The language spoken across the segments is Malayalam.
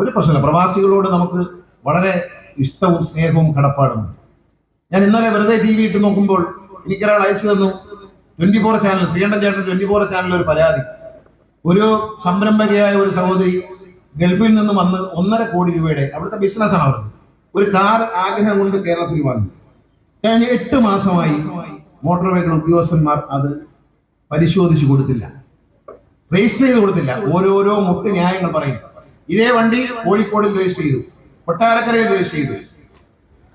ഒരു പ്രശ്നമില്ല. പ്രവാസികളോട് നമുക്ക് വളരെ ഇഷ്ടവും സ്നേഹവും കടപ്പാടും. ഞാൻ ഇന്നലെ വെറുതെ ടി വി ഇട്ട് നോക്കുമ്പോൾ എനിക്കൊരാൾ അയച്ചു തന്നു. ട്വന്റി ഫോർ ചാനൽ ശ്രീകണ്ഠൻ ചേട്ടൻ ട്വന്റി ഫോർ ചാനൽ ഒരു പരാതി. ഒരു സംരംഭകയായ ഒരു സഹോദരി ഗൾഫിൽ നിന്ന് വന്ന് ഒന്നര കോടി രൂപയുടെ അവിടുത്തെ ബിസിനസ്സാണ് അവർക്ക് ഒരു കാർ ആഗ്രഹം കൊണ്ട് കേരളത്തിൽ വന്നു. കഴിഞ്ഞ എട്ട് മാസമായി മോട്ടോർ വെഹിക്കിൾ ഉദ്യോഗസ്ഥന്മാർ അത് പരിശോധിച്ചു കൊടുത്തില്ല. രജിസ്റ്റർ ചെയ്ത് കൊടുത്തില്ല. ഓരോരോ മുട്ട് ന്യായങ്ങൾ പറയും. ഇതേ വണ്ടി കോഴിക്കോടിൽ രജിസ്റ്റർ ചെയ്തു. കൊട്ടാരക്കരയിൽ രജിസ്റ്റർ ചെയ്തു.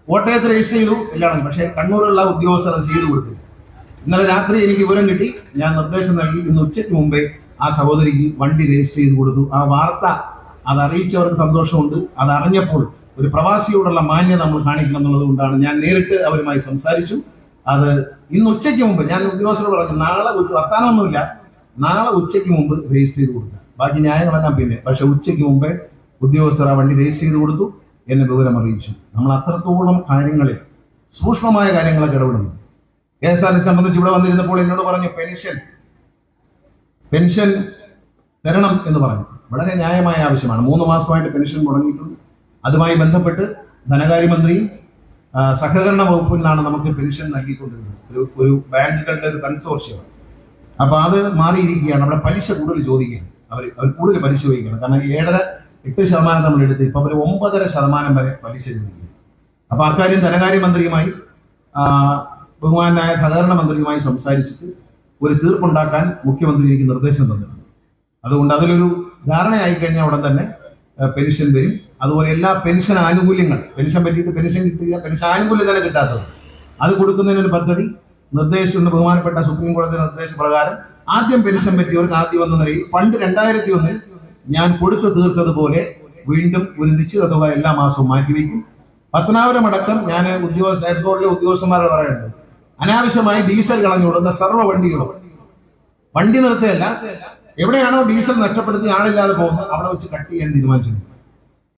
കോട്ടയത്ത് രജിസ്റ്റർ ചെയ്തു എല്ലാം. പക്ഷേ കണ്ണൂരിലുള്ള ഉദ്യോഗസ്ഥർ അത് ചെയ്തു കൊടുത്തില്ല ഇന്നലെ രാത്രി എനിക്ക് വിവരം കിട്ടി. ഞാൻ നിർദ്ദേശം നൽകി. ഇന്ന് ഉച്ചയ്ക്ക് മുമ്പേ ആ സഹോദരിക്ക് വണ്ടി രജിസ്റ്റർ ചെയ്ത് കൊടുത്തു. ആ വാർത്ത അത് അറിയിച്ചവർക്ക് സന്തോഷമുണ്ട്. അത് അറിഞ്ഞപ്പോൾ ഒരു പ്രവാസിയോടുള്ള മാന്യത നമ്മൾ കാണിക്കണം എന്നുള്ളത് കൊണ്ടാണ് ഞാൻ നേരിട്ട് അവരുമായി സംസാരിച്ചു. അത് ഇന്ന് ഉച്ചയ്ക്ക് മുമ്പ് ഞാൻ ഉദ്യോഗസ്ഥരോട് പറഞ്ഞു നാളെ വർത്താനമൊന്നുമില്ല. നാളെ ഉച്ചയ്ക്ക് മുമ്പ് രജിസ്റ്റർ ചെയ്ത് കൊടുക്കുക ബാക്കി ന്യായങ്ങളെല്ലാം പിന്നെ. പക്ഷെ ഉച്ചയ്ക്ക് മുമ്പേ ഉദ്യോഗസ്ഥർ ആ വണ്ടി രജിസ്റ്റർ ചെയ്ത് കൊടുത്തു. എന്നെ വിവരം അറിയിച്ചു. നമ്മൾ അത്രത്തോളം കാര്യങ്ങളിൽ സൂക്ഷ്മമായ കാര്യങ്ങളൊക്കെ ഇടപെടുന്നു. കെ എസ് ആർ സംബന്ധിച്ച് ഇവിടെ വന്നിരുന്നപ്പോൾ എന്നോട് പറഞ്ഞു പെൻഷൻ പെൻഷൻ തരണം എന്ന് പറഞ്ഞു. വളരെ ന്യായമായ ആവശ്യമാണ്. മൂന്ന് മാസമായിട്ട് പെൻഷൻ മുടങ്ങിയിട്ടുണ്ട്. അതുമായി ബന്ധപ്പെട്ട് ധനകാര്യമന്ത്രിയും സഹകരണ വകുപ്പിൽ നിന്നാണ് നമുക്ക് പെൻഷൻ നൽകിക്കൊണ്ടിരുന്നത്. ഒരു ഒരു ബാങ്കുകളുടെ ഒരു കൺസോർഷ്യം. അപ്പൊ അത് മാറിയിരിക്കുകയാണ്. അവിടെ പലിശ കൂടുതൽ ചോദിക്കുകയാണ്. അവർ അവർ കൂടുതൽ പലിശ ചോദിക്കണം. കാരണം ഏഴര എട്ട് ശതമാനം നമ്മൾ എടുത്ത് ഇപ്പൊ അവർ ഒമ്പതര ശതമാനം വരെ പലിശ ചോദിക്കും അപ്പൊ അക്കാര്യം ധനകാര്യമന്ത്രിയുമായി ബഹുമാനായ സഹകരണ മന്ത്രിയുമായി സംസാരിച്ചിട്ട് ഒരു തീർപ്പുണ്ടാക്കാൻ മുഖ്യമന്ത്രി എനിക്ക് നിർദ്ദേശം തന്നിട്ടുണ്ട്. അതുകൊണ്ട് അതിലൊരു ധാരണയായി കഴിഞ്ഞാൽ ഉടൻ തന്നെ പെൻഷൻ വരും. അതുപോലെ എല്ലാ പെൻഷൻ ആനുകൂല്യങ്ങൾ പെൻഷൻ പറ്റിയിട്ട് പെൻഷൻ കിട്ടുക പെൻഷൻ ആനുകൂല്യം തന്നെ കിട്ടാത്തത് അത് കൊടുക്കുന്നതിനൊരു പദ്ധതി നിർദ്ദേശമുണ്ട് ബഹുമാനപ്പെട്ട സുപ്രീം കോടതി നിർദ്ദേശപ്രകാരം ആദ്യം പെൻഷൻ പറ്റിയവർക്ക് ആദ്യം എന്ന നിലയിൽ പണ്ട് രണ്ടായിരത്തി ഒന്നിൽ ഞാൻ കൊടുത്തു തീർത്തതുപോലെ വീണ്ടും ഒരു നിശ്ചിത തുക എല്ലാ മാസവും മാറ്റിവെക്കും പത്തനാപുരം അടക്കം ഞാൻ ഉദ്യോഗസ്ഥ എയർപോർട്ടിലെ ഉദ്യോഗസ്ഥന്മാരെ പറയുന്നുണ്ട് അനാവശ്യമായി ഡീസൽ കളഞ്ഞുവിടുന്ന സർവ വണ്ടികളും. വണ്ടി നിർത്തുകയല്ല എവിടെയാണോ ഡീസൽ നഷ്ടപ്പെടുത്തി ആളില്ലാതെ പോകുന്നത് അവിടെ വെച്ച് കട്ട് ചെയ്യാൻ തീരുമാനിച്ചു